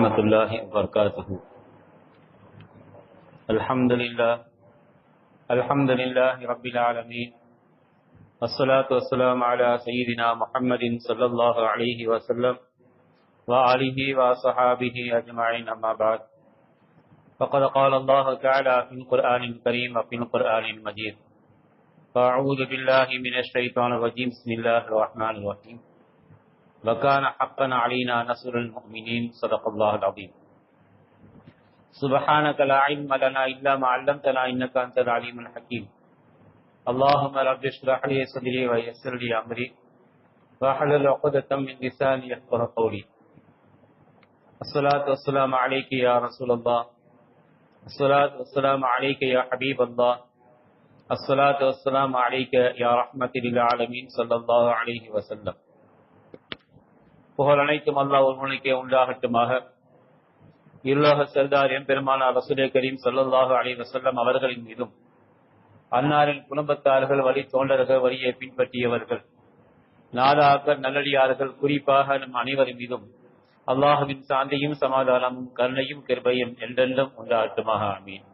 ورحمة الله وبركاته. الحمد لله الحمد لله رب العالمين، والصلاة والسلام على سيدنا محمد صلى الله عليه وسلم وآله وصحابه أجمعين، أما بعد. فقد قال الله تعالى في القرآن الكريم وفي القرآن المجيد. فأعوذ بالله من الشيطان الرجيم. بسم الله الرحمن الرحيم. وكان حقا علينا نصر المؤمنين صدق الله العظيم. سبحانك لا علم لنا إلا ما علمتنا إنك أنت العليم الحكيم. اللهم رب اشرح لي صدري ويسر لي أمري. واحلل عقدة من لساني يفقه قولي. الصلاة والسلام عليك يا رسول الله. الصلاة والسلام عليك يا حبيب الله. الصلاة والسلام عليك يا رحمة للعالمين صلى الله عليه وسلم. புகழ் அனைத்தும் அல்லாஹ் ஒருவனுக்கே உண்டாகட்டுமாக. இருலோக சர்தார் எம்பெருமானார் ரசூலே கரீம் ஸல்லல்லாஹு அலி வசல்லம் அவர்களின் மீதும் அன்னாரின் குடும்பத்தார்கள் வழி தோண்டர்கள் வழியை பின்பற்றியவர்கள் நாதாக்கள் நல்லடியார்கள் குறிப்பாக நம் அனைவரின் மீதும் அல்லாஹுவின் சாந்தியும் சமாதானமும் கருணையும் கிருபையும் என்றென்றும் உண்டாகட்டுமாக. ஆமீன்.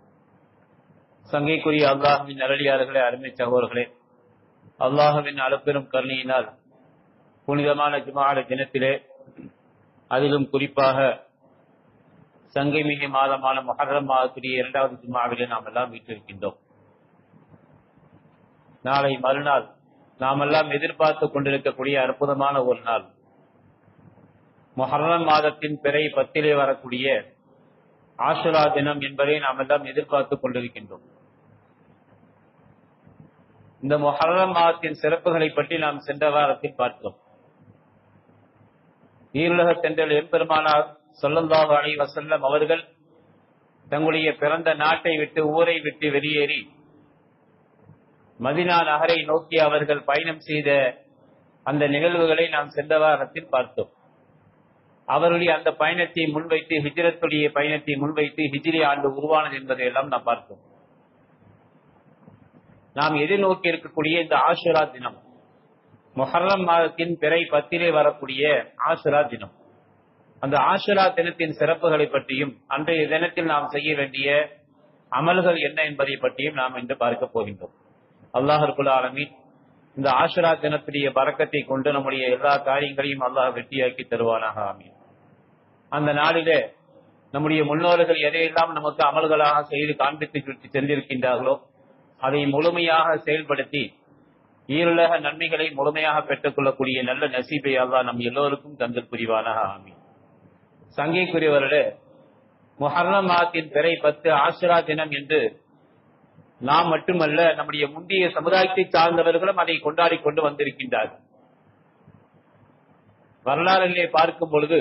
சங்கைக்குரிய அல்லாஹுவின் நல்லடியார்களே அருமை சகோதர்களே அல்லாஹுவின் அளப்பெரும் கருணையினால் புனிதமான ஜுமாட தினத்திலே அதிலும் குறிப்பாக சங்கை மிக மாதமான மகரம் மாதத்துடைய இரண்டாவது ஜுமாவிலே நாம் எல்லாம் வீட்டிருக்கின்றோம் நாளை மறுநாள் நாம் எல்லாம் எதிர்பார்த்து கொண்டிருக்கக்கூடிய அற்புதமான ஒரு நாள். மொஹர்ரம் மாதத்தின் பிறை பத்திலே வரக்கூடிய ஆசுரா தினம் என்பதை நாம் எல்லாம் எதிர்பார்த்து கொண்டிருக்கின்றோம். இந்த மொஹர்ரம் மாதத்தின் சிறப்புகளை பற்றி நாம் சென்ற வாரத்தில் பார்த்தோம். ஈருலக சென்ற எம்பெருமானார் சொல்லல்லாஹு அலை வசல்லம் அவர்கள் தங்களுடைய பிறந்த நாட்டை விட்டு ஊரை விட்டு வெளியேறி மதினா நகரை நோக்கி அவர்கள் பயணம் செய்த அந்த நிகழ்வுகளை நாம் சென்ற வாரத்தில் பார்த்தோம். அவருடைய அந்த பயணத்தை முன்வைத்து ஹிஜ்ரத்துடைய பயணத்தை முன்வைத்து ஹிஜ்ரி ஆண்டு உருவானது என்பதை எல்லாம் நாம் பார்த்தோம். நாம் எதிர்நோக்கி இருக்கக்கூடிய இந்த ஆஷுரா தினம் மொஹர்ரம் மாதத்தின் பிறை பத்திலே வரக்கூடிய ஆசுரா தினம். அந்த ஆசுரா தினத்தின் சிறப்புகளை பற்றியும் அன்றைய தினத்தில் நாம் செய்ய வேண்டிய அமல்கள் என்ன என்பதை பற்றியும் நாம் இன்று பார்க்க போகின்றோம். அல்லாஹர்குல் ஆலமீன் இந்த ஆசுரா தினத்துடைய பறக்கத்தை கொண்டு நம்முடைய எல்லா காரியங்களையும் அல்லாஹ் வெற்றியாக்கி தருவானாக ஆமீன். அந்த நாளிலே நம்முடைய முன்னோர்கள் எதையெல்லாம் நமக்கு அமல்களாக செய்து காண்பித்து சென்றிருக்கின்றார்களோ அதை முழுமையாக செயல்படுத்தி ஈருலக நன்மைகளை முழுமையாக பெற்றுக் கொள்ளக்கூடிய நல்ல நசீபை அல்லா நம் எல்லோருக்கும் தந்தல் புரிவானாக. ஆமி சங்கைக்குரியவர்களே முஹர்ரம் மாதத்தின் பிறை பத்து ஆசிரா தினம் என்று நாம் மட்டுமல்ல நம்முடைய முந்தைய சமுதாயத்தை சார்ந்தவர்களும் அதை கொண்டாடி கொண்டு வந்திருக்கின்றார்கள். வரலாறுகளை பார்க்கும் பொழுது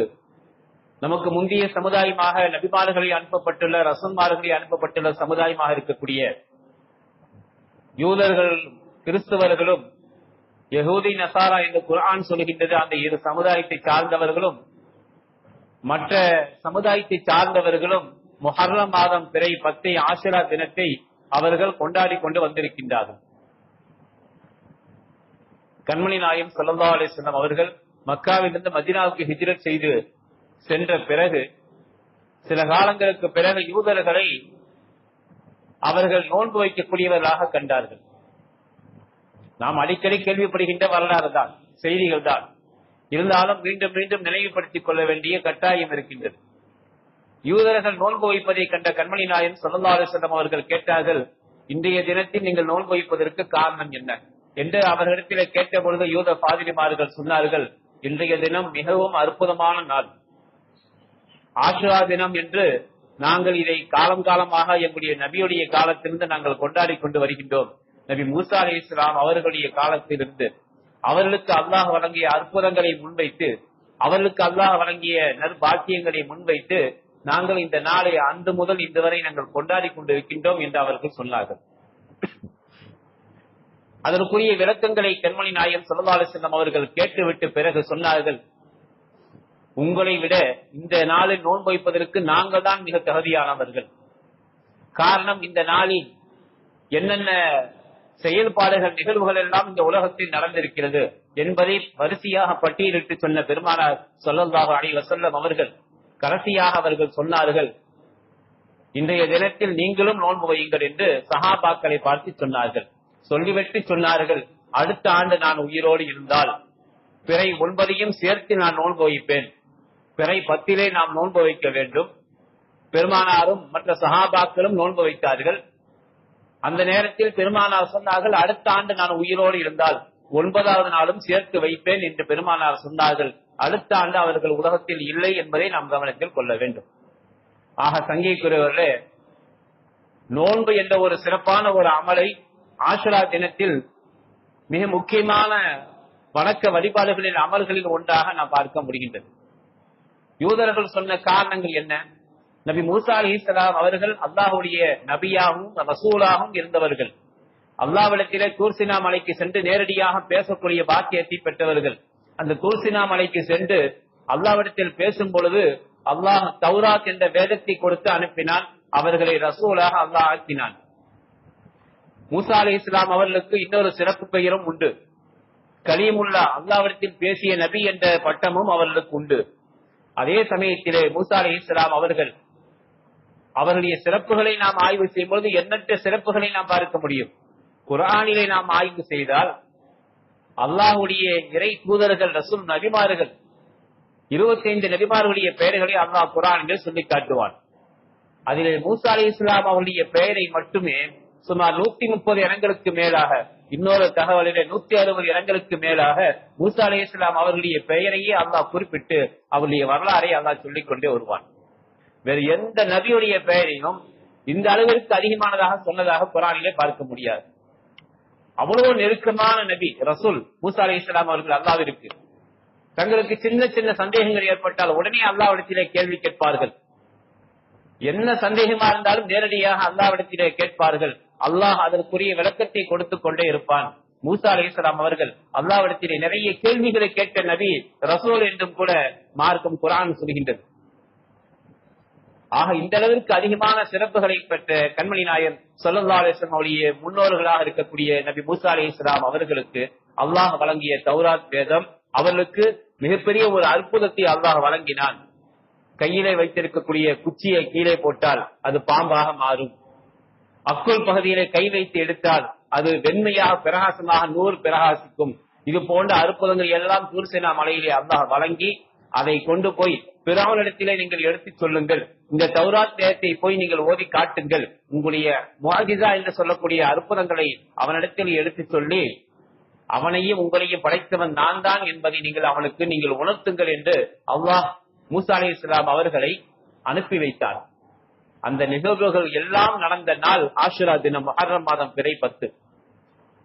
நமக்கு முந்தைய சமுதாயமாக நபிமார்களை அனுப்பப்பட்டுள்ள ரசன்மார்களை அனுப்பப்பட்டுள்ள சமுதாயமாக இருக்கக்கூடிய யூதர்கள் கிறிஸ்தவர்களும் யகூதி நசாரா என்று குரான் சொல்கின்றது அந்த இரு சமுதாயத்தை சார்ந்தவர்களும் மற்ற சமுதாயத்தை சார்ந்தவர்களும் முஹர்ரம் மாதம் பிறை பத்தை ஆசிரா தினத்தை அவர்கள் கொண்டாடி கொண்டு வந்திருக்கின்றார்கள். கண்மணி நாயம் சல்லா அலிஸ்லாம் அவர்கள் மக்காவிலிருந்து மதினாவுக்கு ஹிஜ்ரத் செய்து சென்ற பிறகு சில காலங்களுக்கு பிறகு யூதர்களை அவர்கள் நோன்பு வைக்கக்கூடியவர்களாக கண்டார்கள். நாம் அடிக்கடி கேள்விப்படுகின்ற வரலாறு தான் செய்திகள் தான் இருந்தாலும் மீண்டும் மீண்டும் நினைவுபடுத்திக் கொள்ள வேண்டிய கட்டாயம் இருக்கின்றது. யூதர்கள் நோன்பு வைப்பதை கண்ட கண்மணி நாயன் சொல்லலாறு செல்லம் அவர்கள் கேட்டார்கள் இன்றைய தினத்தில் நீங்கள் நோன்பு வைப்பதற்கு காரணம் என்ன? என்று அவர்களிடத்தில் கேட்ட பொழுது யூத பாதிரிமார்கள் சொன்னார்கள் இன்றைய தினம் மிகவும் அற்புதமான நாள். ஆஷுரா தினம் என்று நாங்கள் இதை காலம் காலமாக எங்களுடைய நபியுடைய காலத்திலிருந்து நாங்கள் கொண்டாடி கொண்டு வருகின்றோம். நபி மூசா அலி இஸ்லாம் அவர்களுடைய காலத்திலிருந்து அவர்களுக்கு அல்லாஹ் வழங்கிய அற்புதங்களை முன்வைத்து அவர்களுக்கு அல்லாஹ் வழங்கிய நற்பாக்கியங்களை முன்வைத்து நாங்கள் இந்த நாளை அன்று முதல் இன்று வரை நாங்கள் கொண்டாடி கொண்டு இருக்கின்றோம் என்று அவர்கள் சொன்னார்கள். அதற்குரிய விளக்கங்களை கண்மணி நாயர் சொல்லலாலு செல்லம் அவர்கள் கேட்டுவிட்டு பிறகு சொன்னார்கள் உங்களை விட இந்த நாளில் நோன்பு வைப்பதற்கு நாங்கள் தான் மிக தகுதியானவர்கள். காரணம் இந்த நாளில் என்னென்ன செயல்பாடுகள் நிகழ்வுகள் எல்லாம் இந்த உலகத்தில் நடந்திருக்கிறது என்பதை வரிசையாக பட்டியலிட்டு சொன்ன பெருமானார் சொல்லல்லாக அணி வஸல்லம் அவர்கள் கடைசியாக அவர்கள் சொன்னார்கள் இன்றைய தினத்தில் நீங்களும் நோன்பு வையுங்கள் என்று சகாபாக்களை பார்த்து சொன்னார்கள். சொல்லிவிட்டு சொன்னார்கள் அடுத்த ஆண்டு நான் உயிரோடு இருந்தால் பிறை ஒன்பதையும் சேர்த்து நான் நோன்பு வைப்பேன். பிறை பத்திலே நாம் நோன்பு வைக்க வேண்டும். பெருமானாரும் மற்ற சகாபாக்களும் நோன்பு வைத்தார்கள். அந்த நேரத்தில் பெருமானார் சொன்னார்கள் அடுத்த ஆண்டு நான் உயிரோடு இருந்தால் ஒன்பதாவது நாளும் சேர்த்து வைப்பேன் என்று பெருமானார் சொன்னார்கள். அடுத்த ஆண்டு அவர்கள் உலகத்தில் இல்லை என்பதை நாம் கவனத்தில் கொள்ள வேண்டும். ஆக சங்கைக்குரியவர்களே நோன்பு என்ற ஒரு சிறப்பான ஒரு அமலை ஆஷுரா தினத்தில் மிக முக்கியமான வணக்க வழிபாடுகளின் அமல்களில் ஒன்றாக நாம் பார்க்க முடிகின்றது. யூதர்கள் சொன்ன காரணங்கள் என்ன? நபி மூசா அலி இஸ்லாம் அவர்கள் அல்லாஹுடைய நபியாகவும் ரசூலாகவும் இருந்தவர்கள். அல்லாவிடத்திலே தூர்சினா மலைக்கு சென்று நேரடியாக பேசக்கூடிய பாக்கியத்தை பெற்றவர்கள். அந்த தூர்சினா மலைக்கு சென்று அல்லாவிடத்தில் பேசும் பொழுது அல்லாஹ் தௌராத் என்ற வேதத்தை கொடுத்து அனுப்பினான். அவர்களை ரசூலாக அல்லாஹ் ஆக்கினான். மூசா அலி இஸ்லாம் அவர்களுக்கு இன்னொரு சிறப்பு பெயரும் உண்டு. கலீமுல்லா அல்லாவிடத்தில் பேசிய நபி என்ற பட்டமும் அவர்களுக்கு உண்டு. அதே சமயத்திலே மூசா அலி இஸ்லாம் அவர்கள் அவர்களுடைய சிறப்புகளை நாம் ஆய்வு செய்யும் பொழுது எண்ணற்ற சிறப்புகளை நாம் பார்க்க முடியும். குரானிலே நாம் ஆய்வு செய்தால் அல்லாஹுடைய இறை தூதர்கள் ரசும் நபிமார்கள் இருபத்தி ஐந்து நபிமார்களுடைய பெயர்களை அல்லாஹ் குரான்கள் சொல்லி காட்டுவான். அதில் மூசா அலி இஸ்லாம் அவருடைய பெயரை மட்டுமே சுமார் நூத்தி முப்பது இடங்களுக்கு மேலாக இன்னொரு தகவலிலே நூத்தி அறுபது இடங்களுக்கு மேலாக மூசா அலி இஸ்லாம் அவர்களுடைய பெயரையே அல்லாஹ் குறிப்பிட்டு அவருடைய வரலாறை அல்லாஹ் சொல்லிக் கொண்டே வருவான். வேறு எந்த நபியுடைய பெயரையும் இந்த அளவிற்கு அதிகமானதாக சொன்னதாக குரானிலே பார்க்க முடியாது. அவ்வளவு நெருக்கமான நபி ரசூல் மூசா அலி இஸ்லாம் அவர்கள் அல்லாவிற்கு. தங்களுக்கு சின்ன சின்ன சந்தேகங்கள் ஏற்பட்டால் உடனே அல்லாவிடத்திலே கேள்வி கேட்பார்கள். என்ன சந்தேகமா இருந்தாலும் நேரடியாக அல்லாவிடத்திலே கேட்பார்கள். அல்லாஹ் அதற்குரிய விளக்கத்தை கொடுத்துக் கொண்டே இருப்பான். மூசா அலி இஸ்லாம் அவர்கள் அல்லாவிடத்திலே நிறைய கேள்விகளை கேட்ட நபி ரசூல் என்றும் கூட மார்க்கம் குரான் சொல்கின்றது. ஆக இந்த அளவிற்கு அதிகமான சிறப்புகளை பெற்ற கண்மணி நாயன் சொல்லல்லா அலிஸ்லாம் அவருடைய முன்னோர்களாக இருக்கக்கூடிய நபி மூசா அலி இஸ்லாம் அவர்களுக்கு அல்லாஹ் வழங்கிய தௌராத் வேதம் அவர்களுக்கு மிகப்பெரிய ஒரு அற்புதத்தை அல்லாஹ் வழங்கினான். கையிலே வைத்திருக்கக்கூடிய குச்சியை கீழே போட்டால் அது பாம்பாக மாறும். அக்குள் பகுதியிலே கை வைத்து எடுத்தால் அது வெண்மையாக பிரகாசமாக நூறு பிரகாசிக்கும். இது போன்ற அற்புதங்கள் எல்லாம் தூர்சேனா மலையிலே அல்லாஹ் வழங்கி அதை கொண்டு போய் பிறவனிடத்திலே நீங்கள் எடுத்து சொல்லுங்கள். இந்த தௌராத் நேரத்தை போய் நீங்கள் ஓதி காட்டுங்கள். உங்களுடைய முஹாஜிசா என்று சொல்லக்கூடிய அற்புதங்களை அவனிடத்தில் எடுத்துச் சொல்லி அவனையும் உங்களையும் படைத்தவன் நான் தான் என்பதை நீங்கள் அவனுக்கு நீங்கள் உணர்த்துங்கள் என்று அல்லாஹ் மூசா அலி இஸ்லாம் அவர்களை அனுப்பி வைத்தார். அந்த நிகழ்வுகள் எல்லாம் நடந்த நாள் ஆஷுரா தினம் மகரம் மாதம் பிறை பத்து.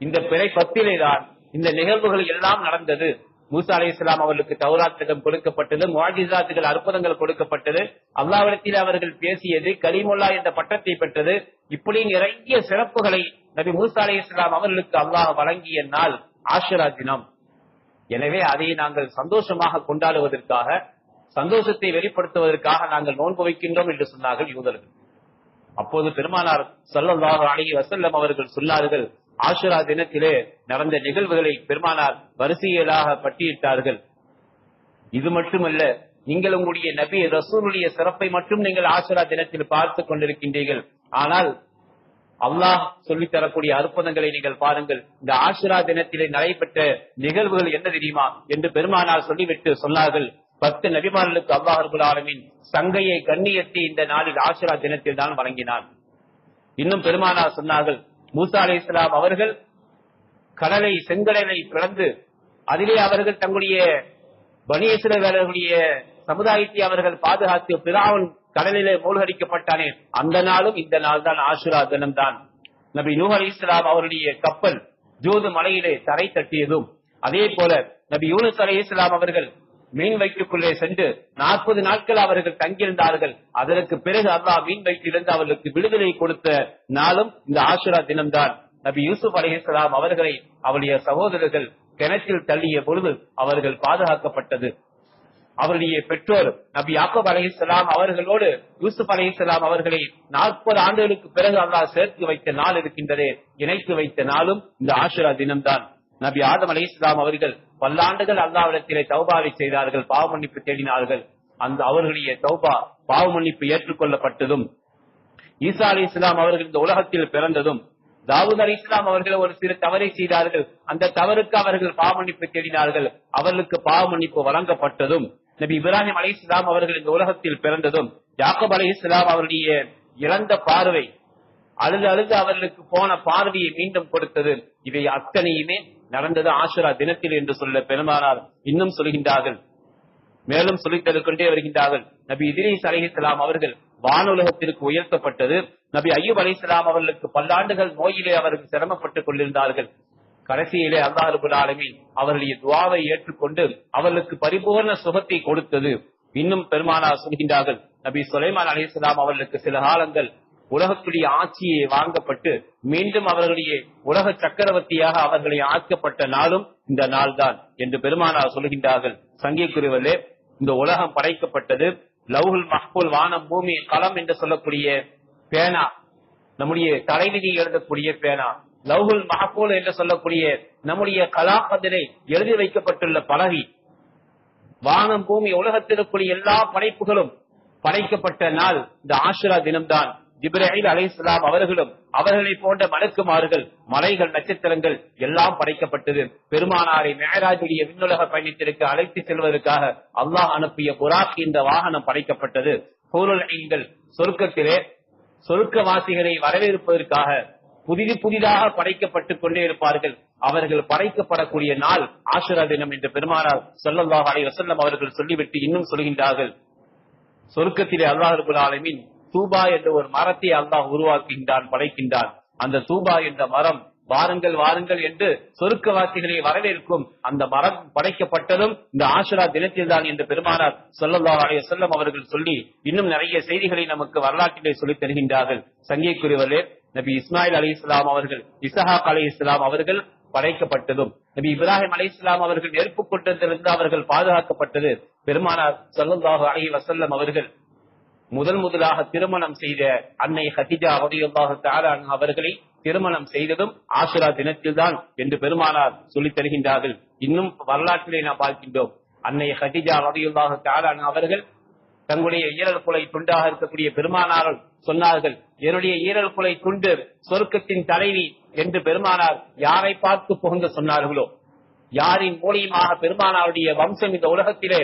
இந்த பிறை பத்திலே தான் இந்த நிகழ்வுகள் எல்லாம் நடந்தது. மூசா அலி இஸ்லாம் அவர்களுக்கு தௌராத்திடம் கொடுக்கப்பட்டது முவாஜிசாத்துகள் அற்புதங்கள் கொடுக்கப்பட்டது. அல்லாவிடத்தில் அவர்கள் பேசியது கலிமுல்லா என்ற பட்டத்தை பெற்றது. இப்படி நிறைய சிறப்புகளை நபி மூசா அலி இஸ்லாம் அவர்களுக்கு அல்லாஹ் வழங்கிய நாள் ஆஷுரா தினம். எனவே அதை நாங்கள் சந்தோஷமாக கொண்டாடுவதற்காக சந்தோஷத்தை வெளிப்படுத்துவதற்காக நாங்கள் நோன்பு வைக்கின்றோம் என்று சொன்னார்கள் யூதர்கள். அப்போது பெருமானார் சல்லாஹ் அலி வசல்லம் அவர்கள் சொன்னார்கள் ஆஷுரா தினத்திலே நடந்த நிகழ்வுகளை பெருமானார் வரிசையிலாக பட்டியிட்டார்கள். இது மட்டுமல்ல நீங்கள் உங்களுடைய நபி ரசூலுடைய சிறப்பை மட்டும் நீங்கள் ஆஷுரா தினத்தில் பார்த்துக் கொண்டிருக்கின்றீர்கள். ஆனால் அல்லாஹ் சொல்லித் தரக்கூடிய அற்புதங்களை நீங்கள் பாருங்கள். இந்த ஆஷுரா தினத்திலே நடைபெற்ற நிகழ்வுகள் என்ன தெரியுமா என்று பெருமானார் சொல்லிவிட்டு சொன்னார்கள். பத்து நபிமார்களுக்கு அல்லாஹர்கள் ரபுல் ஆலமின் சங்கையை கண்ணியத்தை இந்த நாளில் ஆஷுரா தினத்தில் தான் வழங்கினான். இன்னும் பெருமானார் சொன்னார்கள் மூசா அலி இஸ்லாம் அவர்கள் கடலை செங்கடலை பிளந்து அதிலே அவர்கள் தங்களுடைய பனியேஸ்வரர்களுடைய சமுதாயத்தை அவர்கள் பாதுகாத்து பிராவன் கடலிலே மூழ்கடிக்கப்பட்டானே. அந்த நாளும் இந்த நாள் தான் ஆஷுரா தினம்தான். நபி நூஹ் அலி இஸ்லாம் அவருடைய கப்பல் ஜோது மலையிலே தரை தட்டியதும். அதே போல நபி யூனுஸ் அலி இஸ்லாம் அவர்கள் மீன் வயிற்றுக்குள்ளே சென்று நாற்பது நாட்கள் அவர்கள் தங்கியிருந்தார்கள். அதற்கு பிறகு அல்லாஹ் மீன் வயிற்றிலிருந்து அவர்களுக்கு விடுதலை கொடுத்த நாளும் இந்த ஆசுரா தினம்தான். நபி யூசுப் அலிஹலாம் அவர்களை அவருடைய சகோதரர்கள் கிணற்றில் தள்ளிய பொழுது அவர்கள் பாதுகாக்கப்பட்டது. அவருடைய பெற்றோர் நபி யாக்கப் அலிஹலாம் அவர்களோடு யூசுப் அலிஹலாம் அவர்களை நாற்பது ஆண்டுகளுக்கு பிறகு அல்லாஹ் சேர்த்து வைத்த நாள் இருக்கின்றதே இணைத்து வைத்த நாளும் இந்த ஆசுரா தினம்தான். நபி ஆதம் அலி இஸ்லாம் அவர்கள் பல்லாண்டுகள் அல்லாவிடத்திலே தௌபாவை செய்தார்கள் பாவ மன்னிப்பு தேடினார்கள். அந்த அவர்களுடைய தௌபா பாவ மன்னிப்பு ஏற்றுக்கொள்ளப்பட்டதும் ஈசா அலி இஸ்லாம் அவர்கள் இந்த உலகத்தில் பிறந்ததும் தாவூத் அலி இஸ்லாம் அவர்கள் ஒரு சிறு தவறை செய்தார்கள். அந்த தவறுக்கு அவர்கள் பாவ மன்னிப்பு தேடினார்கள். அவர்களுக்கு பாவ மன்னிப்பு வழங்கப்பட்டதும் நபி இப்ராஹிம் அலி இஸ்லாம் அவர்கள் இந்த உலகத்தில் பிறந்ததும் யாக்கப் அலி இஸ்லாம் அவருடைய இழந்த பார்வை அழுது அழுது அவர்களுக்கு போன பார்வையை மீண்டும் கொடுத்தது. இவை அத்தனையுமே நடந்தது ஆசுரா தினத்தில் என்று சொல்ல பெருமானார் இன்னும் சொல்கின்றார்கள். மேலும் சொல்லித் கொண்டே வருகின்றார்கள். நபி இதிரீஸ் அலிஹிஸ்லாம் அவர்கள் வானுலகத்திற்கு உயர்த்தப்பட்டது. நபி ஐயூப் அலிஸ்லாம் அவர்களுக்கு பல்லாண்டுகள் நோயிலே அவர்கள் சிரமப்பட்டுக் கொண்டிருந்தார்கள். கடைசியிலே அல்லாஹ் ஆலமீன் அவர்களுடைய துவாவை ஏற்றுக்கொண்டு அவர்களுக்கு பரிபூர்ண சுகத்தை கொடுத்தது. இன்னும் பெருமானார் சொல்கின்றார்கள். நபி சுலைமான் அலிஸ்லாம் அவர்களுக்கு சில காலங்கள் உலகத்துடைய ஆட்சியை வாங்கப்பட்டு மீண்டும் அவர்களுடைய உலக சக்கரவர்த்தியாக அவர்களை ஆக்கப்பட்ட நாளும் இந்த நாள் தான் என்று பெருமானார் சொல்கின்றார்கள். சங்கிக்குரியவர்களே இந்த உலகம் படைக்கப்பட்டது. லவ்ஹுல் மஹ்பூல் வானம் பூமி களம் என்று சொல்லக்கூடிய பேனா நம்முடைய தலைவிதி எழுதக்கூடிய பேனா லவ்ஹுல் மஹபூல் என்று சொல்லக்கூடிய நம்முடைய கலாபதிலை எழுதி வைக்கப்பட்டுள்ள பலகி வானம் பூமி உலகத்திற்குரிய எல்லா படைப்புகளும் படைக்கப்பட்ட நாள் இந்த ஆஷிரா தினம்தான். ஜிப்ரஹில் அலைஹிஸ்ஸலாம் அவர்களும் அவர்களை போன்ற மலக்குமார்கள் மலைகள் நட்சத்திரங்கள் எல்லாம் படைக்கப்பட்டது. பெருமானாரை மேராஜுடைய விண்ணுலக பயணத்திற்கு அழைத்து செல்வதற்காக அல்லாஹ் அனுப்பிய புராக் இந்த வாகனம் படைக்கப்பட்டது. ஹூருல் சொருக்கத்திலே சொருக்கவாசிகளை வரவேற்பதற்காக புதிது புதிதாக படைக்கப்பட்டுக் கொண்டே இருப்பார்கள். அவர்கள் படைக்கப்படக்கூடிய நாள் ஆசுரா தினம் என்று பெருமானார் சொல்லல்லாஹ் அலைஹி வசல்லம் அவர்கள் சொல்லிவிட்டு இன்னும் சொல்கின்றார்கள். சொருக்கத்திலே அல்லாஹ் ரபுல் ஆலமீன் தூபா என்ற ஒரு மரத்தை அல்லாஹ் உருவாக்குகின்றான் படைக்கின்றான். அந்த தூபா என்ற மரம் வாருங்கள் வாருங்கள் என்று சொருக்க சொருக்கவாசிகளை வரவேற்கும் அந்த மரம் படைக்கப்பட்டதும் இந்த ஆசுரா தினத்தில் தான் என்று பெருமானார் சொல்லல்லா அலைஹி அவர்கள் சொல்லி இன்னும் நிறைய செய்திகளை நமக்கு வரலாற்றிலே சொல்லித் தருகின்றார்கள். சங்கிக்குரியவர்களே நபி இஸ்மாயில் அலி இஸ்லாம் அவர்கள் இசஹாக் அலி இஸ்லாம் அவர்கள் படைக்கப்பட்டதும் நபி இப்ராஹிம் அலி இஸ்லாம் அவர்கள் நெருப்பு கூட்டத்திலிருந்து அவர்கள் பாதுகாக்கப்பட்டது. பெருமானார் சல்லுல்லாஹு அலி வசல்லம் அவர்கள் முதல் முதலாக திருமணம் செய்த அன்னை ஹதிஜா ரலியல்லாஹு அவர்களை திருமணம் செய்ததும் ஆசுரா தினத்தில்தான் என்று பெருமானார் சொல்லித் தருகின்றார்கள். இன்னும் வரலாற்றிலே நாம் பார்க்கின்றோம். அன்னை ஹதிஜா ரலியல்லாஹு தாரான் அவர்கள் தங்களுடைய ஈரல் குலை துண்டாக இருக்கக்கூடிய பெருமானார் சொன்னார்கள் என்னுடைய ஈரல் குலை துண்டு சொர்க்கத்தின் தலைவி என்று பெருமானார் யாரை பார்த்து புகழ்ந்து சொன்னார்களோ? யாரின் மூலியமாக பெருமானாருடைய வம்சம் இந்த உலகத்திலே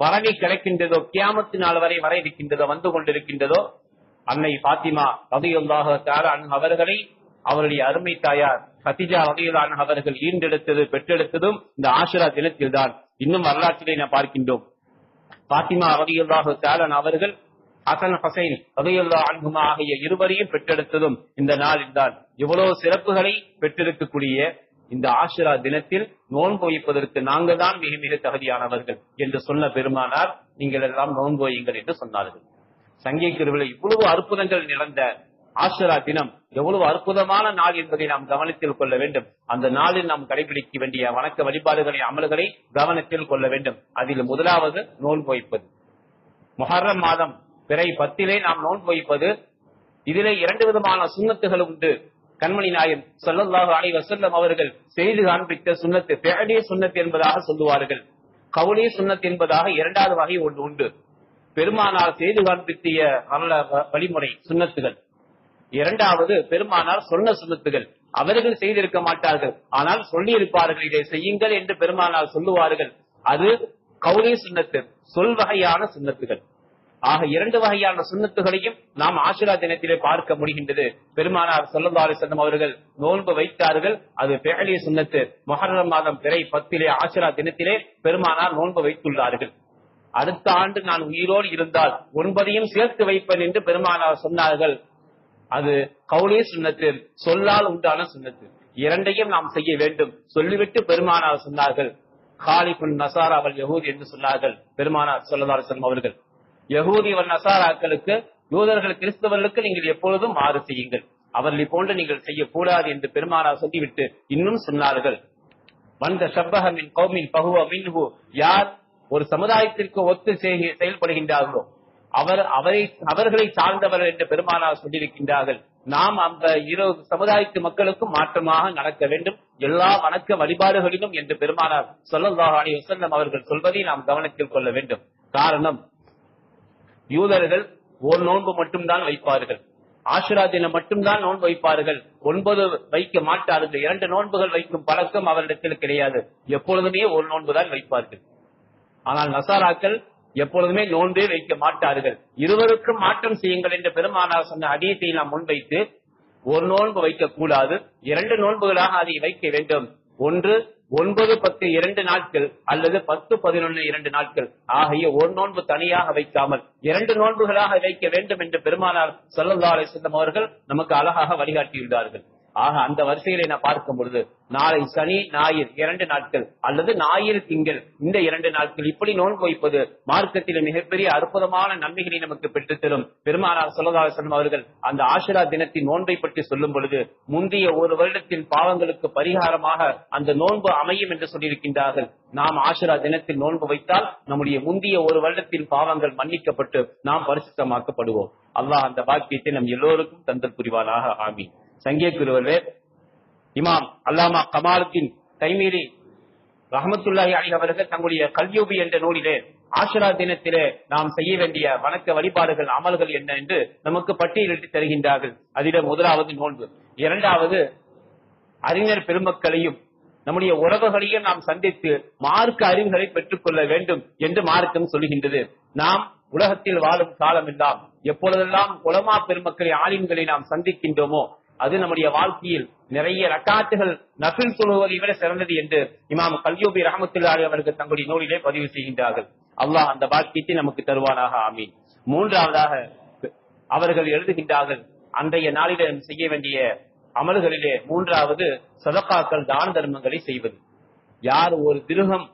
வரவி கிடைக்கின்றதோ கியாமத்து நாள் வரை வர இருக்கின்றதோ வந்து கொண்டிருக்கின்றதோ அன்னை பாத்திமா ரதியுல்லாஹ தாரான் அவர்களை அவருடைய அருமை தாயார் ஹதிஜா ரதியுல்லான் அவர்கள் ஈண்டெடுத்தது பெற்றெடுத்ததும் இந்த ஆஷிரா தினத்தில்தான். இன்னும் வரலாற்றிலே நாம் பார்க்கின்றோம். பாத்திமா ரதியுல்லாஹு தாலான் அவர்கள் ஹசன் ஹசைன் ரதியுல்லா அன்புமா ஆகிய இருவரையும் பெற்றெடுத்ததும் இந்த நாளில் தான் இவ்வளவு சிறப்புகளை பெற்றிருக்கக்கூடிய இந்த ஆசிரா தினத்தில் நோன்பு வைப்பதற்கு நாங்கள் தான் மிக மிக தகுதியானவர்கள் என்று சொன்ன பெருமானார் நீங்கள் எல்லாம் நோன்பு வையுங்கள் என்று சொன்னார்கள். சங்கை திருவிழா இவ்வளவு அற்புதங்கள் நிகழ்ந்த ஆஷிரா தினம் எவ்வளவு அற்புதமான நாள் என்பதை நாம் கவனத்தில் கொள்ள வேண்டும். அந்த நாளில் நாம் கடைபிடிக்க வேண்டிய வணக்க வழிபாடுகளை அமல்களை கவனத்தில் கொள்ள வேண்டும். அதில் முதலாவது நோன்பு வைப்பது. மொஹர்ரம் மாதம் பிறை பத்திலே நாம் நோன்பு வைப்பது. இதிலே இரண்டு விதமான சுண்ணத்துகள் உண்டு. கண்மணி நாயர் சொல்லல்லாஹு அலை வசல்லம் அவர்கள் செய்து காண்பித்த சுண்ணத்து பேடே சுண்ணத்து என்பதாக சொல்லுவார்கள். கவுளே சுண்ணத் என்பதாக இரண்டாவது வகை ஒன்று உண்டு. பெருமானார் செய்து காண்பித்திய நல்ல வழிமுறை சுண்ணத்துகள். இரண்டாவது பெருமானார் சொன்ன சுண்ணத்துகள். அவர்கள் செய்திருக்க மாட்டார்கள். ஆனால் சொல்லி இருப்பார்கள் இதை செய்யுங்கள் என்று பெருமானார் சொல்லுவார்கள். அது கவுளே சுண்ணத்து சொல் வகையான சுண்ணத்துகள். ஆக இரண்டு வகையான சுண்ணத்துகளையும் நாம் ஆசிரா தினத்திலே பார்க்க முடிகின்றது. பெருமானார் சொல்லல்லாறு செல்லும் அவர்கள் நோன்பு வைத்தார்கள். அது பேலிய சுண்ணத்து. மொஹர்ரம் மாதம் பிறை பத்திலே ஆசிரா தினத்திலே பெருமானார் நோன்பு வைத்துள்ளார்கள். அடுத்த ஆண்டு நான் உயிரோடு இருந்தால் ஒன்பதையும் சேர்த்து வைப்பேன் என்று பெருமானார் சொன்னார்கள். அது கவுளே சுண்ணத்து சொல்லால் உண்டான சுண்ணத்து. இரண்டையும் நாம் செய்ய வேண்டும். சொல்லிவிட்டு பெருமானார் சொன்னார்கள். காலிபுன் நசாரா அவள் யஹூத் என்று சொன்னார்கள். பெருமானார் சொல்லதாரசன் அவர்கள். யகூதி நசாராக்களுக்கு யூதர்கள் கிறிஸ்தவர்களுக்கு நீங்கள் எப்பொழுதும் மாறு செய்யுங்கள். அவர்களை போன்று நீங்கள் செய்யக்கூடாது என்று பெருமானார் சொல்லிவிட்டு இன்னும் சொன்னார்கள். வந்த ஷப்பகமின் கோமின் பகுவ மின்ஹு யார் ஒரு சமுதாயத்திற்கு ஒத்து செயல்படுகின்றார்களோ அவர் அவரை அவர்களை சார்ந்தவர் என்று பெருமானார் சொல்லியிருக்கின்றார்கள். நாம் அந்த இரு சமுதாயத்து மக்களுக்கும் மாற்றமாக நடக்க வேண்டும். எல்லா வணக்க வழிபாடுகளிலும் என்று பெருமானார் சொல்லல்லாஹ் அலி வசல்லம் அவர்கள் சொல்வதை நாம் கவனத்தில் கொள்ள வேண்டும். காரணம் யூதர்கள் ஒரு நோன்பு மட்டும்தான் வைப்பார்கள். ஆஷுரா தினம் மட்டும்தான் நோன்பு வைப்பார்கள். ஒன்பது வைக்க மாட்டார்கள். இரண்டு நோன்புகள் வைக்கும் பழக்கம் அவரிடத்தில் கிடையாது. எப்பொழுதுமே ஒரு நோன்பு தான் வைப்பார்கள். ஆனால் நசாராக்கள் எப்பொழுதுமே நோன்பே வைக்க மாட்டார்கள். இருவருக்கும் மாற்றம் செய்யுங்கள் என்று பெருமானார் சொன்ன அதியத்தை நாம் முன்வைத்து ஒரு நோன்பு வைக்க கூடாது இரண்டு நோன்புகளாக அதை வைக்க வேண்டும். ஒன்று ஒன்பது பத்து இரண்டு நாட்கள் அல்லது பத்து பதினொன்று இரண்டு நாட்கள். ஆகிய ஒரு நோன்பு தனியாக வைக்காமல் இரண்டு நோன்புகளாக வைக்க வேண்டும் என்று பெருமானார் சொல்லல்லா சிந்தம் அவர்கள் நமக்கு அழகாக வழிகாட்டியுள்ளார்கள். ஆக அந்த வரிசைகளை நான் பார்க்கும் பொழுது நாளை சனி ஞாயிறு இரண்டு நாட்கள் அல்லது ஞாயிறு திங்கள் இந்த இரண்டு நாட்கள் இப்படி நோன்பு வைப்பது மார்க்கத்தில் மிகப்பெரிய அற்புதமான நன்மைகளை நமக்கு பெற்றுத்தரும் பெருமானார் சொல்லதாசன் அவர்கள் அந்த ஆஷிரா தினத்தின் நோன்பை பற்றி சொல்லும் பொழுது முந்தைய ஒரு வருடத்தின் பாவங்களுக்கு பரிகாரமாக அந்த நோன்பு அமையும் என்று சொல்லியிருக்கின்றார்கள். நாம் ஆஷிரா தினத்தில் நோன்பு வைத்தால் நம்முடைய முந்தைய ஒரு வருடத்தின் பாவங்கள் மன்னிக்கப்பட்டு நாம் பரிசுத்தமாக்கப்படுவோம். அல்லாஹ் அந்த பாக்கியத்தை நம் எல்லோருக்கும் தந்தல் புரிவானாக. ஆமீன். சங்கியக்குருவர்களே இமாம் அல்லாமா கமாலுத்தின் தைமீரி ரஹமத்துல்லாஹி அலி அவர்கள் தங்களுடைய கல்யூபி என்ற நூலிலே ஆஷரா தினத்திலே நாம் செய்ய வேண்டிய வணக்க வழிபாடுகள் அமல்கள் என்ன என்று நமக்கு பட்டியலிட்டு தருகின்றார்கள். அதிலே முதலாவது நோன்பு இரண்டாவது அறிஞர் பெருமக்களையும் நம்முடைய உறவுகளையும் நாம் சந்தித்து மார்க்க அறிவுகளை பெற்றுக்கொள்ள வேண்டும் என்று மார்க்கம் சொல்கின்றது நாம் உலகத்தில் வாழும் காலம் எல்லாம் எப்பொழுதெல்லாம் குலமா பெருமக்களை ஆலிம்களை நாம் சந்திக்கின்றோமோ அது நம்முடைய வாழ்க்கையில் நிறைய ரக்காத்துகள் நபில் சொல்லுவதை விட சிறந்தது என்று இமாம் கல்யூபி ரஹமத்துல்லாரி அவர்கள் தங்களுடைய நூலிலே பதிவு செய்கின்றார்கள். அல்லாஹ் அந்த பாக்கியத்தை நமக்கு தருவானாக ஆமீன். மூன்றாவதாக அவர்கள் எழுதுகின்றார்கள் அன்றைய நாளிலே செய்ய வேண்டிய அமல்களிலே மூன்றாவது சதக்காக்கள் தான தர்மங்களை செய்வது. யார் ஒரு திருகம்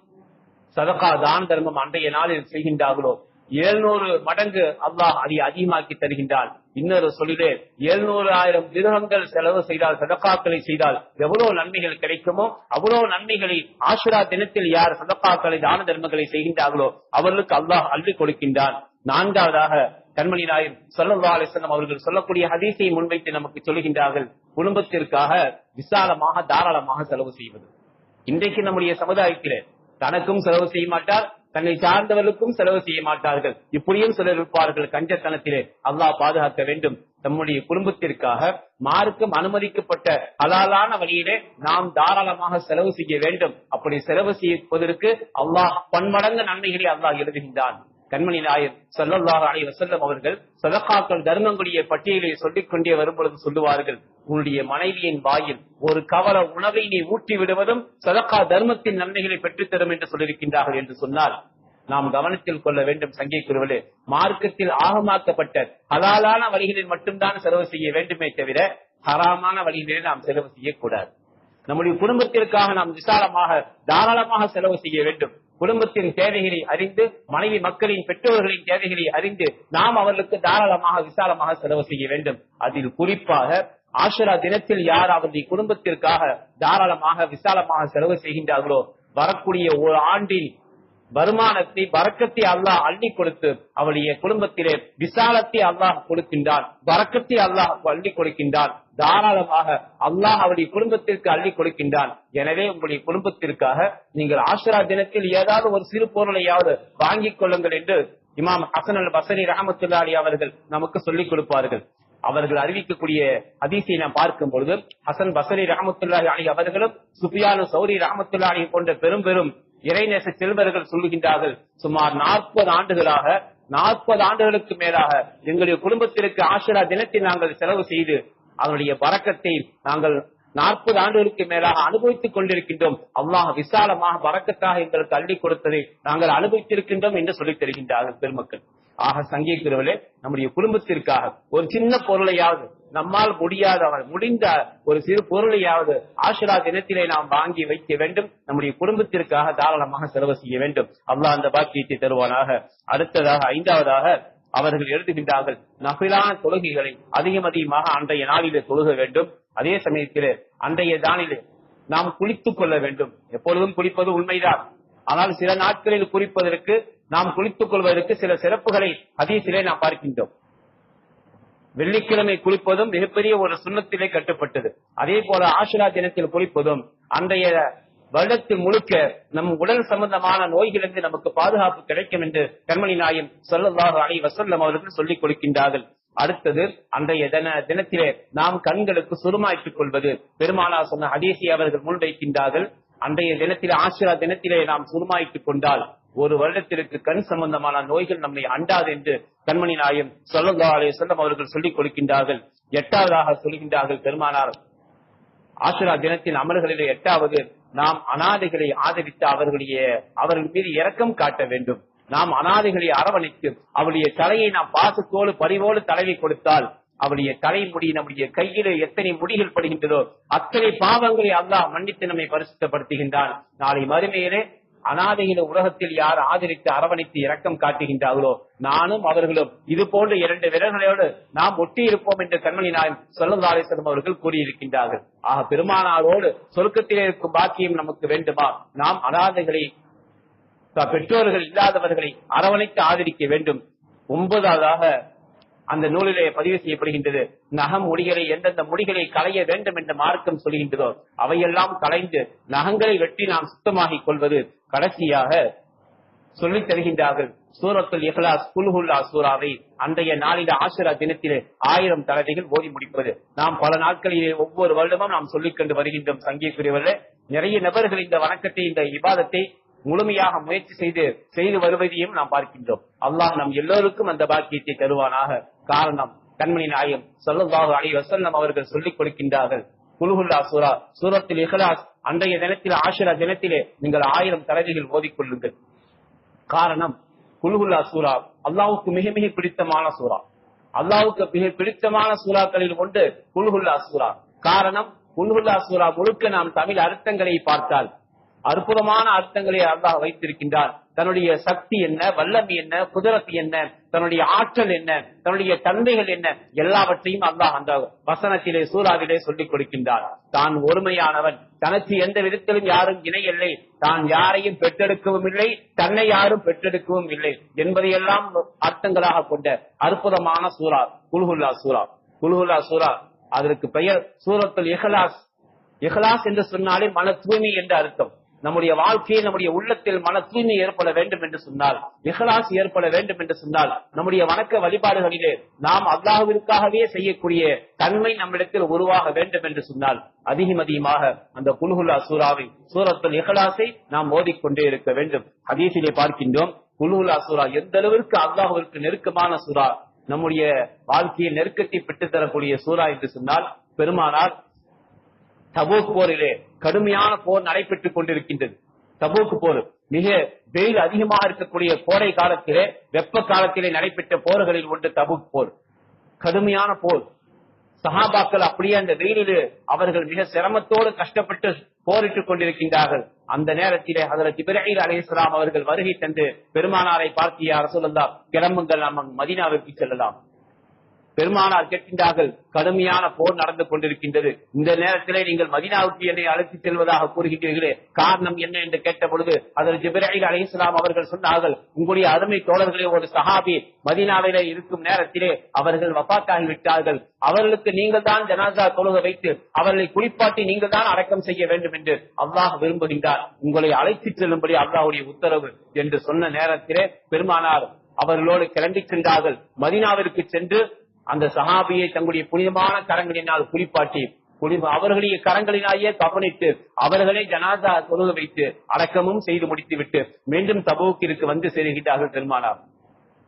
சதகா தான தர்மம் அன்றைய நாளில் செய்கின்றார்களோ எழுநூறு மடங்கு அல்லாஹ் அதை அதிகமாக்கி தருகின்றான். இன்னொரு சொல்லிலே எழுநூறு ஆயிரம் திருகங்கள் செலவு செய்தால் சதப்பாக்களை செய்தால் எவ்வளவு நன்மைகள் கிடைக்குமோ அவ்வளவு நன்மைகளை ஆசுரா தினத்தில் யார் சதப்பாக்களை தான தர்மங்களை செய்கின்றார்களோ அவர்களுக்கு அல்லாஹ் அள்ளி கொடுக்கின்றான். நான்காவதாக கண்மணி நாயர் சல்லா அலிஸ்லாம் அவர்கள் சொல்லக்கூடிய ஹதீசை முன்வைத்து நமக்கு சொல்லுகின்றார்கள். குடும்பத்திற்காக விசாலமாக தாராளமாக செலவு செய்வது. இன்றைக்கு நம்முடைய சமுதாயத்திலே தனக்கும் செலவு செய்ய மாட்டார் தன்னை சார்ந்தவர்களுக்கும் செலவு செய்ய மாட்டார்கள். இப்படியும் சிலர் இருப்பார்கள் கஞ்சத்தனத்திலே. அல்லாஹ் பாதுகாக்க வேண்டும். நம்முடைய குடும்பத்திற்காக மார்க்கம் அனுமதிக்கப்பட்ட ஹலாலான வழியிலே நாம் தாராளமாக செலவு செய்ய வேண்டும். அப்படி செலவு செய்வதற்கு அல்லாஹ் பன்மடங்கு நன்மைகளை அல்லாஹ் எழுதுகின்றான். கண்மணி நாயர் சல்லல்லாஹ் அலி வசல்லம் அவர்கள் சதகாக்கள் தர்மங்களுடைய பட்டியலை சொல்லிக் கொண்டே வரும்பொழுது சொல்லுவார்கள் உன்னுடைய மனைவியின் வாயில் ஒரு கவல உணவை நீ ஊட்டி விடுவதும் சதக்கா தர்மத்தின் நன்மைகளை பெற்றுத்தரும் என்று சொல்லியிருக்கின்றார்கள் என்று சொன்னால் நாம் கவனத்தில் கொள்ள வேண்டும் சங்கை குருவலே மார்க்கத்தில் ஆகமாக்கப்பட்ட ஹலாலான வழிகளில் மட்டும்தான் செலவு செய்ய வேண்டுமே தவிர ஹராமான வழிகளிலே நாம் செலவு செய்யக்கூடாது. நம்முடைய குடும்பத்திற்காக நாம் விசாலமாக தாராளமாக செலவு செய்ய வேண்டும். குடும்பத்தின் தேவைகளை அறிந்து மனைவி மக்களின் பெற்றோர்களின் தேவைகளை அறிந்து நாம் அவர்களுக்கு தாராளமாக விசாலமாக செலவு செய்ய வேண்டும். அதில் குறிப்பாக ஆஷரா தினத்தில் யார் அவருடைய குடும்பத்திற்காக தாராளமாக விசாலமாக செலவு செய்கின்றார்களோ வரக்கூடிய ஒரு ஆண்டின் வருமானத்தை வரக்கத்தை அல்லாஹ் அள்ளி கொடுத்து அவளுடைய குடும்பத்திலே விசாலத்தை அல்லாஹ் கொடுக்கின்றான் வரக்கத்தை அல்லாஹ் அள்ளி கொடுக்கின்றான் தாராளமாக அல்லாஹ் அவருடைய குடும்பத்திற்கு அள்ளி கொடுக்கின்றான். எனவே உங்களுடைய குடும்பத்திற்காக நீங்கள் ஆஷரா தினத்தில் ஏதாவது ஒரு சிறு பொருளையாவது வாங்கிக் கொள்ளுங்கள் என்று இமாம் ஹசன் அல் பசரி ரஹமத்துல்லாலி அவர்கள் நமக்கு சொல்லிக் கொடுப்பார்கள். அவர்கள் அறிவிக்கக்கூடிய ஹதீஸை நாம் பார்க்கும் பொழுது ஹசன் பசரி ரஹமத்துல்லாஹி அலி அவர்களும் சுஃபியானு சௌரி ரஹமத்துல்லாஹி போன்ற பெரும் பெரும் இறைநேச செல்வர்கள் சொல்லுகின்றார்கள் சுமார் நாற்பது ஆண்டுகளாக நாற்பது ஆண்டுகளுக்கு மேலாக எங்களுடைய குடும்பத்திற்கு ஆசிரா தினத்தை நாங்கள் செலவு செய்து அதனுடைய பறக்கத்தை நாங்கள் நாற்பது ஆண்டுகளுக்கு மேலாக அனுபவித்துக் கொண்டிருக்கின்றோம். அல்லாஹ் விசாலமாக வரக்கத்தாக எங்களுக்கு அள்ளி கொடுத்ததை நாங்கள் அனுபவித்திருக்கின்றோம் என்று சொல்லித் தருகின்றார்கள் பெருமக்கள். ஆக சங்கிக்கிறவர்களே நம்முடைய குடும்பத்திற்காக ஒரு சின்ன பொருளையாவது நம்மால் முடியாதவன் முடிந்த ஒரு சிறு பொருளையாவது ஆசிரா தினத்திலே நாம் வாங்கி வைக்க வேண்டும். நம்முடைய குடும்பத்திற்காக தாராளமாக செலவு செய்ய வேண்டும். அல்லாஹ் அந்த பாக்கியத்தை தருவானாக. அடுத்ததாக ஐந்தாவதாக அவர்கள் எழுதுகின்றார்கள் நபிலான தொழுகைகளை அதிகம் அதிகமாக அன்றைய நாளிலே தொழுக வேண்டும். அதே சமயத்திலே அன்றைய நாளிலே நாம் குளித்துக் கொள்ள வேண்டும். எப்பொழுதும் குளிப்பது உண்மைதான். ஆனால் சில நாட்களில் குறிப்பதற்கு நாம் குளித்துக் கொள்வதற்கு சில சிறப்புகளை ஹதீஸிலே நாம் பார்க்கின்றோம். வெள்ளிக்கிழமை குளிப்பதும் மிகப்பெரிய ஒரு சுண்ணத்திலே கட்டுப்பட்டது. அதே போல ஆஷுரா தினத்தில் குளிப்பதும் அன்றைய வருடத்தில் முழுக்க நம் உடல் சம்பந்தமான நோய்களிலிருந்து நமக்கு பாதுகாப்பு கிடைக்கும் என்று கண்மணி நாயம் சொல்லல்லாஹு அலை வசல்லம் அவர்கள் சொல்லிக் கொடுக்கின்றார்கள். அடுத்தது அன்றைய தின தினத்திலே நாம் கண்களுக்கு சுருமாய்த்துக் கொள்வது. பெருமானா சொன்ன ஹதீசி அவர்கள் முன்வைக்கின்றார்கள். அன்றைய தினத்திலே ஆசிரா தினத்திலே நாம் சுருமாய்த்துக் கொண்டால் ஒரு வருடத்திற்கு கண் சம்பந்தமான நோய்கள் நம்மை அண்டாது என்று கண்மணி நாயம் சொல்லல்லா அலே சொல்லம் அவர்கள் சொல்லிக் கொடுக்கின்றார்கள். எட்டாவதாக சொல்கின்றார்கள் பெருமானார். ஆசிரா தினத்தின் அமல்களிலே எட்டாவது நாம் அனாதைகளை ஆதரித்து அவர்களுடைய அவர்கள் மீது இரக்கம் காட்ட வேண்டும். நாம் அனாதைகளை அரவணைத்து அவளுடைய தலையை நாம் பாசத்தோடு பறிவோடு தலைவி கொடுத்தால் அவளுடைய தலைமுடி நம்முடைய கையிலே எத்தனை முடிகள் படுகின்றதோ அத்தனை பாவங்களை அல்லாஹ் மன்னித்து நம்மை பரிசுத்தப்படுத்துகின்றான். நாளை மறுமையிலே அனாதையின உலகத்தில் யார் ஆதரித்து அரவணைத்து இரக்கம் காட்டுகின்றார்களோ நானும் அவர்களும். இது போன்ற இரண்டு விரல்களோடு நாம் ஒட்டி இருப்போம் என்று கண்மணி நாயம் சொல்லந்தாலேசனம் அவர்கள் கூறியிருக்கின்றார்கள். ஆக பெருமானாரோடு சொர்க்கத்திலே இருக்கும் பாக்கியம் நமக்கு வேண்டுமா? நாம் அனாதைகளை பெற்றோர்கள் இல்லாதவர்களை அரவணைத்து ஆதரிக்க வேண்டும். ஒன்பதாவதாக அந்த நூலிலே பதிவு செய்யப்படுகின்றது. நகம் முடிகளை எந்தெந்த முடிகளை களைய வேண்டும் என்று மார்க்கம் சொல்கின்றதோ அவையெல்லாம் களைந்து நகங்களை வெட்டி நாம் சுத்தமாகிக் கொள்வது. கடைசியாக சொல்லித் தருகின்றார்கள். சூரத்துல் இஹ்லாஸ் குல்ஹுல்லா சூராவை அன்றைய நாளில ஆசிரா தினத்திலே ஆயிரம் தடவைகள் ஓதி முடிப்பது. நாம் பல நாட்களிலே ஒவ்வொரு வருடமும் நாம் சொல்லிக் கொண்டு வருகின்றோம் சங்கீக்குரியவர்களே. நிறைய நபர்கள் இந்த வணக்கத்தை இந்த இபாதத்தை முழுமையாக முயற்சி செய்து செய்து வருவதையும் நாம் பார்க்கின்றோம். அல்லாஹ் நம் எல்லோருக்கும் அந்த பாக்கியத்தை தருவானாக. காரணம் கண்மணி நாயம் சொல்லல்லாஹு அலி வசல்லம் அவர்கள் சொல்லிக் கொடுக்கின்றார்கள். குலுகுல்லா சூரா சூரத்தில் இஹ்லாஸ் அன்றைய தினத்தில் ஆஷிரா தினத்திலே நீங்கள் ஆயிரம் தடவைகள் ஓதிக்கொள்ளுங்கள். காரணம் குலுகுல்லா சூரா அல்லாவுக்கு மிக மிக பிடித்தமான சூரா. அல்லாவுக்கு மிக பிடித்தமான சூறாக்களில் ஒன்று குல்ஹுல்லா சூரா. காரணம் குல்ஹுல்லா சூரா முழுக்க நாம் தமிழ் அர்த்தங்களை பார்த்தால் அற்புதமான அர்த்தங்களை அல்லாஹ் வைத்திருக்கின்றார். தன்னுடைய சக்தி என்ன வல்லமை என்ன குதிரத்து என்ன தன்னுடைய ஆற்றல் என்ன தன்னுடைய தன்மைகள் என்ன எல்லாவற்றையும் அல்லாஹ் அந்த வசனத்திலே சூறாவிலே சொல்லிக் கொடுக்கின்றார். தான் ஒருமையானவன். தனக்கு எந்த விதத்திலும் யாரும் இணையில்லை தான் யாரையும் பெற்றெடுக்கவும் இல்லை தன்னை யாரும் பெற்றெடுக்கவும் இல்லை என்பதையெல்லாம் அர்த்தங்களாக கொண்ட அற்புதமான சூறா குல்ஹுல்லா சூறா குல்ஹுல்லா சூறா. அதற்கு பெயர் சூரத்துல் இஹலாஸ். இஹலாஸ் என்று சொன்னாலே மன தூய்மை என்று அர்த்தம். நம்முடைய வாழ்க்கையில் நம்முடைய உள்ளத்தில் மன தூய்மை ஏற்பட வேண்டும் என்று சொன்னால் இஹ்லாஸ் ஏற்பட வேண்டும் என்று சொன்னால் நம்முடைய வணக்க வழிபாடுகளிலே நாம் அல்லாஹுவிற்காகவே செய்யக்கூடிய தன்மை நம்மிடத்தில் உருவாக வேண்டும் என்று சொன்னால் அதிகம் அதிகமாக அந்த குல்ஹுல்லா சூறாவை சூரத்துல் இஹலாசை நாம் ஓதிக்கொண்டே இருக்க வேண்டும். ஹதீஸிலே பார்க்கின்றோம் குல்ஹுல்லா சூரா எந்த அளவிற்கு அல்லாஹுவிற்கு நெருக்கமான சூறா நம்முடைய வாழ்க்கையை நெருக்கத்தை பெற்றுத் தரக்கூடிய சூறா என்று சொன்னால் பெருமானார் தபோக் போரிலே கடுமையான போர் நடைபெற்றுக் கொண்டிருக்கின்றது. தபோக்கு போர் மிக வெயில் அதிகமாக இருக்கக்கூடிய கோடை காலத்திலே வெப்ப காலத்திலே நடைபெற்ற போர்களில் ஒன்று தபுக் போர். கடுமையான போர். சஹாபாக்கள் அப்படியே அந்த வெயிலில் அவர்கள் மிக சிரமத்தோடு கஷ்டப்பட்டு போரிட்டுக் கொண்டிருக்கின்றார்கள். அந்த நேரத்திலே அதில் இப்ராஹிம் அலி அவர்கள் வருகை தந்து பெருமானாரை பார்த்து யார் சொல்லலாம் கிளம்புங்கள் நாம் மதினாவிற்கு செல்லலாம். பெருமானார் கேட்கின்றார்கள் கடுமையான போர் நடந்து கொண்டிருக்கின்றது. இந்த நேரத்திலே நீங்கள் மதினாவுக்கு என்னை அழைத்து செல்வதாக கூறுகின்றீர்களே காரணம் என்ன? என்று கேட்ட பொழுது அதில் ஜிபிரஹில் அலி இஸ்லாம் அவர்கள் சொன்னார்கள் உங்களுடைய அருமை தோழர்களே ஒரு சஹாபி மதினாவிலே இருக்கும் நேரத்திலே அவர்கள் வபாத்தாகி விட்டார்கள். அவர்களுக்கு நீங்கள் தான் ஜனாசா தொழுக வைத்து அவர்களை குளிப்பாட்டி நீங்கள் தான் அடக்கம் செய்ய வேண்டும் என்று அல்லாஹ் விரும்புகின்றார். உங்களை அழைத்து செல்லும்படி அல்லாஹுடைய உத்தரவு. என்று சொன்ன நேரத்திலே பெருமானார் அவர்களோடு கிளம்பி சென்றார்கள். மதினாவிற்கு சென்று அந்த சஹாபியை தங்களுடைய புனிதமான கரங்களினால் குளிப்பாட்டி அவர்களுடைய கரங்களினாலேயே கவனித்து அவர்களே ஜனாதா தொழுக வைத்து அடக்கமும் செய்து முடித்துவிட்டு மீண்டும் தபோக்கிற்கு வந்து சேருகின்றார்கள் பெருமானார்.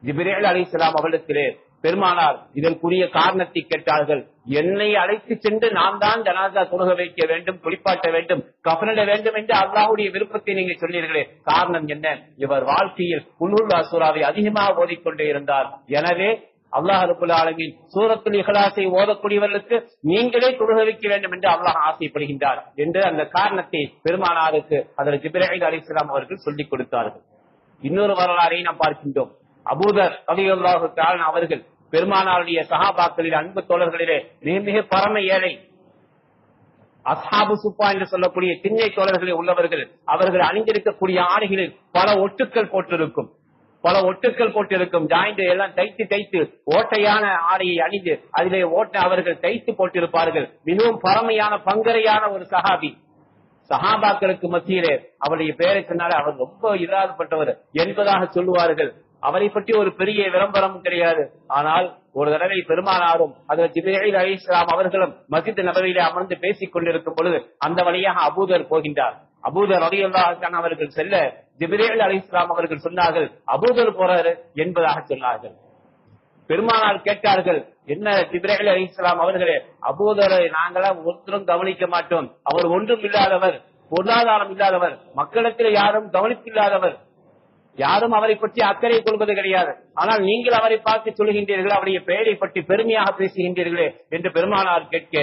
ஜிபிரேல் அலி இஸ்லாம் அவரிடத்திலே பெருமானார் இதற்குரிய காரணத்தை கேட்டார்கள். என்னை அழைத்து சென்று நான் தான் ஜனாதா தொழுக வைக்க வேண்டும் குளிப்பாட்ட வேண்டும் கபனிட வேண்டும் என்று அல்லாவுடைய விருப்பத்தை நீங்க சொன்னீர்களே. காரணம் என்ன? இவர் வாழ்க்கையில் குல்லூர் அசுராவை அதிகமாக ஓதிக்கொண்டே இருந்தார். எனவே அல்லாஹ் ரபுல் ஆலமின் சூரத்துல் இஹ்லாஸை ஓதக்கூடியவர்களுக்கு நீங்களே தொழுக வைக்க வேண்டும் என்று அல்லாஹ் ஆசைப்படுகின்றார் என்று அந்த காரணத்தை பெருமானாருக்கு அதில் ஜிப்ராஹிம் அலி இஸ்லாம் அவர்கள் சொல்லிக் கொடுத்தார்கள். இன்னொரு வரலாறை நாம் பார்க்கின்றோம். அபூதர் அலியுல்லாஹு அவர்கள் பெருமானாருடைய சகாபாக்களில் அன்பு தோழர்களிலே மிக மிக பரம ஏழை. அசாபு சுப்பா என்று சொல்லக்கூடிய திண்ணை தோழர்களில் உள்ளவர்கள் அவர்கள் அணிந்திருக்கக்கூடிய ஆடைகளில் பல ஒட்டுக்கள் போட்டிருக்கும். பல ஒட்டுக்கள் போட்டிருக்கும். ஜாயிண்ட் எல்லாம் தைத்து தைத்து ஓட்டையான ஆடையை அணிந்து அதிலே ஓட்ட அவர்கள் தைத்து போட்டிருப்பார்கள். மிகவும் பழமையான பங்கரையான ஒரு சஹாபி. சஹாபாக்களுக்கு மத்தியிலே அவருடைய பெயரை சொன்னாலே அவர் ரொம்ப இல்லாதப்பட்டவர் என்பதாக சொல்லுவார்கள். அவரை பற்றி ஒரு பெரிய விளம்பரம் கிடையாது. ஆனால் ஒரு தடவை பெருமானாரும் அதில் ஜிபிரேல் அலி இஸ்லாம் அவர்களும் மசித் நபரியிலே அமர்ந்து பேசிக் கொண்டிருக்கும் பொழுது அந்த வழியாக அபூதர் போகின்றார். அபூதர் அலி அல்லாஹான் அவர்கள் செல்ல ஜிபிரேல் அலி இஸ்லாம் அவர்கள் சொன்னார்கள் அபூதர் போறாரு என்பதாக சொன்னார்கள். பெருமானார் கேட்டார்கள் என்ன ஜிப்ரேல் அலி இஸ்லாம் அவர்களே அபூதரை நாங்களாம் ஒருத்தரும் கவனிக்க மாட்டோம். அவர் ஒன்றும் இல்லாதவர் பொருளாதாரம் இல்லாதவர் மக்களிடத்தில் யாரும் கவனிப்பில்லாதவர் யாரும் அவரை பற்றி அக்கறை கொள்வது கிடையாது. ஆனால் நீங்கள் அவரை பார்த்து சொல்கின்றீர்கள் அவருடைய பெயரை பற்றி பெருமையாக பேசுகின்றீர்களே என்று பெருமானார் கேட்க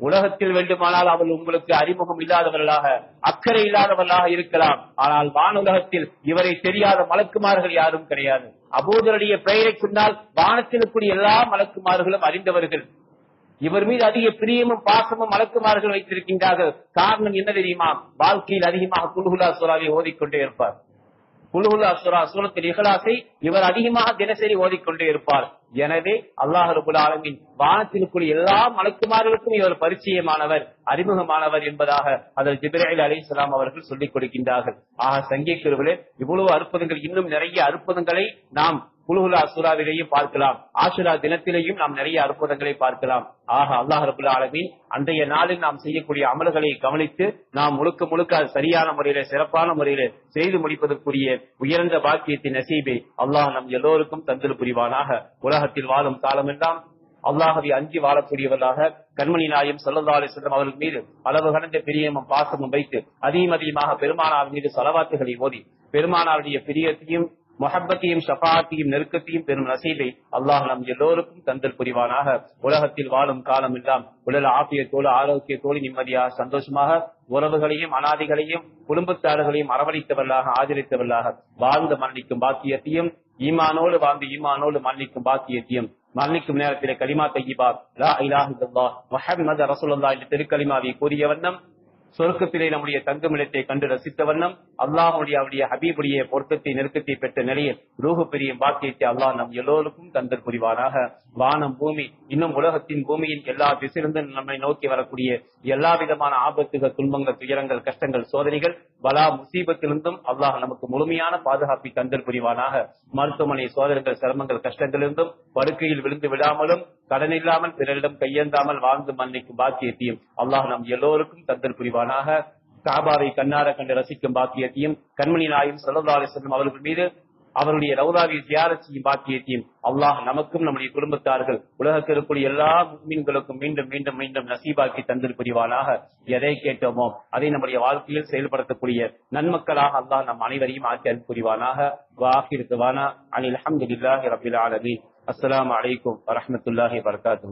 உலகத்தில் வேண்டுமானால் அவள் உங்களுக்கு அறிமுகம் இல்லாதவர்களாக அக்கறை இல்லாதவர்களாக இருக்கலாம். ஆனால் வானுலகத்தில் இவரை தெரியாத மலக்குமார்கள் யாரும் கிடையாது. அபூதருடைய பெயரை சொன்னால் வானத்தில் எல்லா மலக்குமார்களும் அறிந்தவர்கள். இவர் மீது அதிக பிரியமும் பாசமும் மலக்குமார்கள் வைத்திருக்கின்றார்கள். காரணம் என்ன தெரியுமா? வாழ்க்கையில் அதிகமாக குல்குலா சோலாவை ஓதிக்கொண்டே இருப்பார். குழுகுல் அசுரா சூரத்தில் இகலாசை இவர் அதிகமாக தினசரி ஓதிக்கொண்டே இருப்பார். எனவே அல்லாஹ் ரபுல் ஆலமின் வானத்திற்குள் எல்லா மலக்குமார்களுக்கும் இவர் பரிச்சயமானவர் அறிமுகமானவர் என்பதாக அதில் ஜிப்ரேல் அலி இஸ்லாம் அவர்கள் சொல்லிக் கொடுக்கின்றார்கள். ஆக சங்கிக்குருவிலே இவ்வளவு அற்புதங்கள் இன்னும் நிறைய அற்புதங்களை நாம் குலுகுலா அசுராவிலேயும் பார்க்கலாம். ஆசுரா தினத்திலேயும் நாம் நிறைய அற்புதங்களை பார்க்கலாம். ஆக அல்லாஹ் ரபுல் ஆலமீன் அன்றைய நாளில் நாம் செய்யக்கூடிய அமல்களை கவனித்து நாம் முழுக்க முழுக்க அது சரியான முறையில சிறப்பான முறையில செய்து முடிப்பதற்குரிய உயர்ந்த பாக்கியத்தின் நசீபை அல்லாஹ் நம் எல்லோருக்கும் தந்தல் புரிவானாக. உலகத்தில் வாழும் காலமெல்லாம் அல்லாஹவை அஞ்சி வாழக்கூடியவர்களாக கண்மணி நாயம் சொல்லல்லா அலிஸ்லம் அவர்கள் மீது அளவு கடந்த பிரியமும் பாசமும் வைத்து அதிகம் அதிகமாக பெருமானார் மீது செலவாத்துகளை ஓதி பெருமானாருடைய பிரியத்தையும் மொஹப்பத்தையும் ஷபாத்தையும் நெருக்கத்தையும் பெரும் நசீபை அல்லாஹ் நம் எல்லோருக்கும் தந்தல் புரிவானாக. உலகத்தில் வாழும் காலம் எல்லாம் உடல் ஆபியத்தோடு ஆரோக்கியத்தோடு நிம்மதியாக சந்தோஷமாக உறவுகளையும் அனாதிகளையும் குடும்பத்தாரர்களையும் அரவணைத்தவர்களாக ஆதரித்தவர்களாக வாழ்ந்து மன்னிக்கும் பாக்கியத்தையும் ஈமானோடு வாழ்ந்து ஈமானோடு மன்னிக்கும் பாக்கியத்தையும் மரணிக்கும் நேரத்திலே கலிமா தையிபா லா இலாஹ இல்லல்லாஹ் முஹம்மது ரசூலுல்லாஹ் என்ற திருக்கலிமாவை கூறிய வண்ணம் சொர்க்கத்திலே நம்முடைய தங்குமிடத்தை கண்டு ரசித்த வண்ணம் அல்லாஹுடைய அவருடைய ஹபீபுடைய பொருத்தத்தை நெருக்கத்தை பெற்ற நிலையில் ரூஹு பெரிய பாக்கியத்தை அல்லாஹ் நம் எல்லோருக்கும் தந்தல் புரிவானாக. வானம் பூமி இன்னும் உலகத்தின் பூமியின் எல்லா திசையிலிருந்தும் நம்மை நோக்கி வரக்கூடிய எல்லா விதமான ஆபத்துகள் துன்பங்கள் துயரங்கள் கஷ்டங்கள் சோதனைகள் பலா முசீபத்திலிருந்தும் அல்லாஹ் நமக்கு முழுமையான பாதுகாப்பை தந்தல் புரிவானாக. மருத்துவமனை சோதனைகள் சிரமங்கள் கஷ்டங்களிலிருந்தும் படுக்கையில் விழுந்து விடாமலும் கடன் இல்லாமல் பிறரிடம் கையேந்தாமல் வாழ்ந்து மன்னிக்கும் பாக்கியத்தையும் அல்லாஹ் நம் எல்லோருக்கும் தந்தல் புரிவானாக காபாவை கண்ணார கண்டு ரசிக்கும் பாக்கியத்தையும் கண்மணி நாயும் சல்லா அலிஸ்லம் அவர்கள் மீது அவருடைய ரவுதாவியை தியார செய்யும் பாக்கியத்தையும் அல்லாஹ் நமக்கும் நம்முடைய குடும்பத்தார்கள் உலகத்தில் இருக்கக்கூடிய எல்லா மீன்களுக்கும் மீண்டும் மீண்டும் மீண்டும் நசீபாக்கி தந்தில் புரிவானாக எதை கேட்டோமோ அதை நம்முடைய வாழ்க்கையில் செயல்படுத்தக்கூடிய நன்மக்களாக அல்லாஹ் நம் அனைவரையும் ஆக்கி அருள் புரிவானாக வாஹிர் துவானா அனில் அஹமதுல்லாஹி ரபில் ஆலமி அஸ்லாம் அலைக்கும் வரமத்துல்லாஹி வரகாத்து